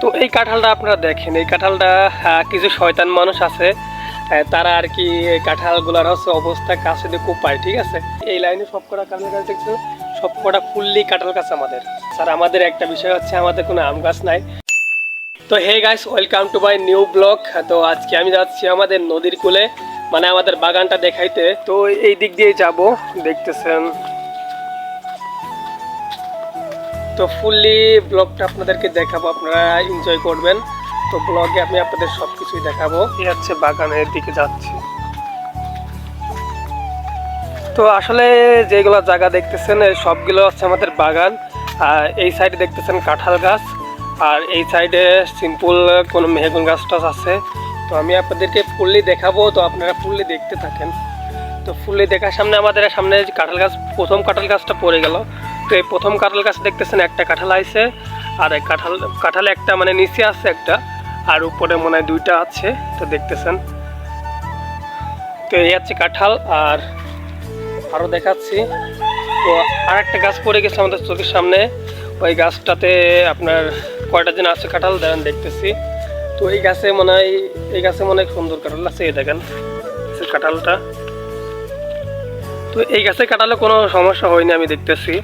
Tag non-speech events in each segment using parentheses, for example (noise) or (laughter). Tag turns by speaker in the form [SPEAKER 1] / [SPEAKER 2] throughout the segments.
[SPEAKER 1] তো এই কাঁঠালটা আপনারা দেখেন, এই কাঁঠালটা কিছু শয়তান মানুষ আছে তারা আর কি কাঁঠালগুলার হচ্ছে অবস্থা কাছে দিয়ে পায়, ঠিক আছে? এই লাইনে সব কটা কাঁঠাল গাছ দেখছেন সব কটা ফুললি কাঁঠাল গাছ আমাদের। স্যার, আমাদের একটা বিষয় হচ্ছে, আমাদের কোনো আম গাছ নাই। তো hey guys, welcome to my new blog. তো আজকে আমি যাচ্ছি আমাদের নদীর কূলে মানে আমাদের বাগানটা দেখাইতে। তো এই দিক দিয়ে যাব, দেখতেছেন। তো ফুললি ব্লগটা আপনাদেরকে দেখাবো আপনারা এনজয় করবেন। তো ব্লগে আমি আপনাদের সব কিছুই দেখাবো। এই হচ্ছে বাগানের দিকে যাচ্ছি। তো আসলে যেগুলো জায়গা দেখতেছেন এই সবগুলো হচ্ছে আমাদের বাগান। আর এই সাইডে দেখতেছেন কাঁঠাল গাছ। আর এই সাইডে সিম্পল কোনো মেহগুন গাছ টাছ আছে। তো আমি আপনাদেরকে ফুললি দেখাবো তো আপনারা ফুললি দেখতে থাকেন। তো ফুললি দেখার সামনে আমাদের সামনে কাঁঠাল গাছ প্রথম কাঁঠাল গাছটা পড়ে গেল। তো এই প্রথম কাঁঠাল গাছ দেখতেছেন একটা কাঁঠাল আইছে, আর এই কাঁঠাল কাঁঠাল একটা মানে নিচে আছে একটা, আর উপরে মনে হয় দুইটা আছে, তো দেখতেছেন। তো এই হচ্ছে কাঁঠাল, আর আরও দেখাচ্ছি। তো আর একটা গাছ পড়ে গেছে আমাদের চোখের সামনে, ওই গাছটাতে আপনার কয়টা দিন আছে কাঁঠাল দেখেন দেখতেছি। তো এই গাছে মনে হয়, এই গাছে মনে হয় সুন্দর কাঁঠাল আছে, এই দেখেন কাঁঠালটা। তো এই গাছে কাঁঠালে কোনো সমস্যা হয়নি আমি দেখতেছি।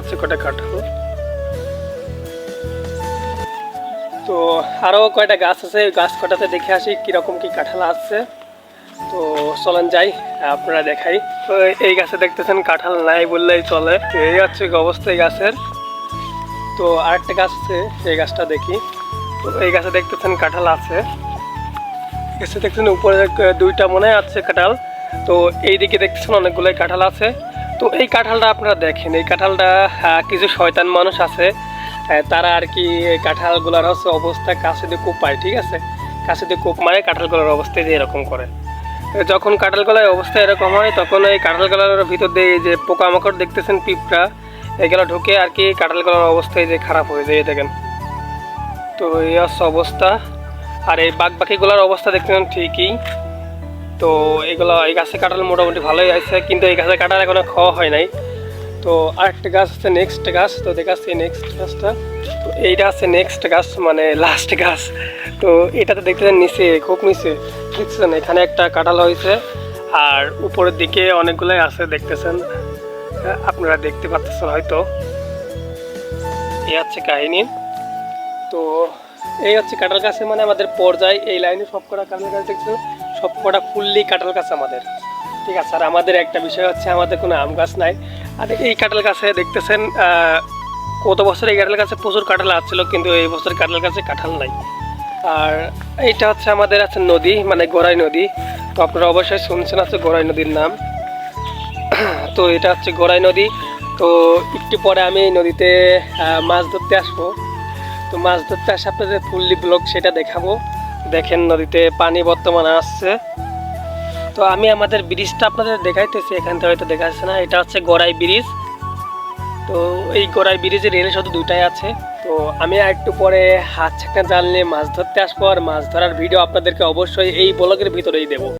[SPEAKER 1] হচ্ছে কটা কাঁঠাল তো আরও কয়টা গাছ আছে গাছ কটাতে দেখে আসি কীরকম কি কাঁঠাল আসছে তো চলেন যাই, আপনারা দেখাই। তো এই গাছে দেখতেছেন কাঁঠাল নাই বললেই চলে। এই হচ্ছে অবস্থা এই গাছের। তো আরেকটা গাছ আছে, এই গাছটা দেখি। তো এই গাছে দেখতেছেন কাঁঠাল আছে। গাছে দেখছেন উপরে দুইটা মনে আছে কাঁঠাল। তো এইদিকে দেখতেছেন অনেকগুলোই কাঁঠাল আছে। তো এই কাঁঠালটা আপনারা দেখেন, এই কাঁঠালটা কিছু শয়তান মানুষ আছে তারা আর কি কাঁঠালগুলার হচ্ছে অবস্থা কাছে দিয়ে কোপ পায়, ঠিক আছে? কাছে দিয়ে কোপ মারে, কাঁঠালগুলোর অবস্থা যে এরকম করে। যখন কাঁঠাল গলায় অবস্থা এরকম হয়, তখন এই কাঁঠাল গলার ভিতর দিয়ে যে পোকামাকড় দেখতেছেন পিঁপড়া, এগুলো ঢুকে আর কি কাঁঠাল গলার অবস্থায় যে খারাপ হয়ে যায় দেখেন। তো এই অবস্থা। আর এই বাঘ পাখিগুলোর অবস্থা দেখতেছেন ঠিকই। তো এগুলো, এই গাছে কাঁঠাল মোটামুটি ভালোই আছে কিন্তু এই গাছে কাঁঠাল এখনও খাওয়া হয় নাই। তো আরেকটা গাছ আছে নেক্সট গাছ, তো দেখাচ্ছি নেক্সট গাছটা। তো এইটা আছে নেক্সট গাছ মানে লাস্ট গাছ। তো এটাতে দেখতেছেন নিচে, খুব নিচে। দেখছেন এখানে একটা কাঁঠাল হয়েছে, আর উপরের দিকে অনেকগুলোই আছে, দেখতেছেন। আপনারা দেখতে পাচ্ছেন হয়তো। এই হচ্ছে কাহিনী। তো এই হচ্ছে কাঁঠাল গাছে মানে আমাদের পর্যায়, এই লাইনে সব কটা কাঁঠাল গাছ দেখছেন। সব কটা ফুললি কাঁঠাল গাছ আমাদের। ঠিক আছে, আর আমাদের একটা বিষয় হচ্ছে, আমাদের কোনো আম গাছ নাই। আর এই কাঁঠাল গাছে দেখতেছেন কত বছর এই কাঁঠাল গাছে প্রচুর কাঁঠাল আসছিল, কিন্তু এই বছর কাঁঠাল গাছে কাঁঠাল নাই। আর এইটা হচ্ছে আমাদের আছে নদী মানে গোড়াই নদী। তো আপনারা অবশ্যই শুনছেন আছে গোড়াই নদীর নাম। (clears throat) তো এটা হচ্ছে গোড়াই নদী। তো একটু পরে আমি এই নদীতে মাছ ধরতে আসব। তো মাছ ধরতে আসে আপনাদের ফুললি ব্লগ, সেটা দেখাবো। দেখেন নদীতে পানি বর্তমানে আসছে। তো আমি আমাদের ব্রিজটা আপনাদের দেখাইতেছি, এখান থেকে হয়তো দেখা যাচ্ছে না। এটা হচ্ছে গড়াই ব্রিজ। তো এই গড়াই ব্রিজে রেল শুধু দুটাই আছে। তো আমি একটু পরে হাত ছাকনা জাল নিয়ে মাছ ধরতে আসব, আর মাছ ধরার ভিডিও আপনাদেরকে অবশ্যই এই ব্লগের ভিতরেই দেবো।